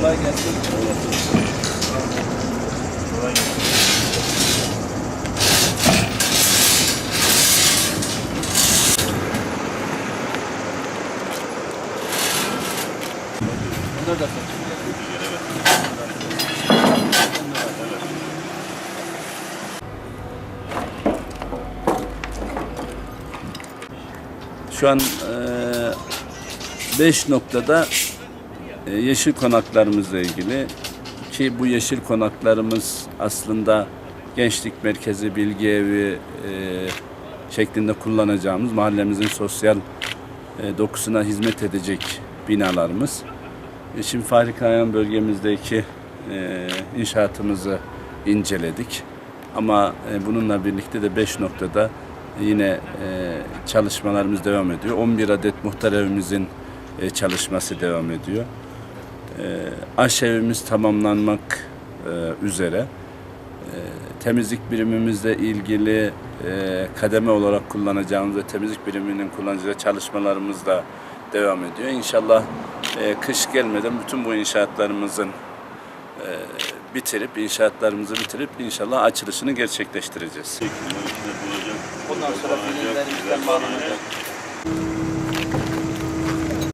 Kolay gelsin. Kolay gelsin. Bunlar da satılıyor. Şu an e, 5 noktada yeşil konaklarımızla ilgili ki bu yeşil konaklarımız aslında gençlik merkezi, bilgi evi e, şeklinde kullanacağımız mahallemizin sosyal e, dokusuna hizmet edecek binalarımız. E, Şimdi Fahri Kayan bölgemizdeki e, inşaatımızı inceledik. Ama e, bununla birlikte de 5 noktada yine e, çalışmalarımız devam ediyor. 11 adet muhtar evimizin e, çalışması devam ediyor. E, aşevimiz tamamlanmak e, üzere. E, temizlik birimimizle ilgili e, kademe olarak kullanacağımız ve temizlik biriminin kullanacağı çalışmalarımız da devam ediyor. İnşallah e, kış gelmeden bütün bu inşaatlarımızın bitirip, inşaatlarımızı bitirip inşallah açılışını gerçekleştireceğiz. Ondan sonra filmlerimizden bağlanacak.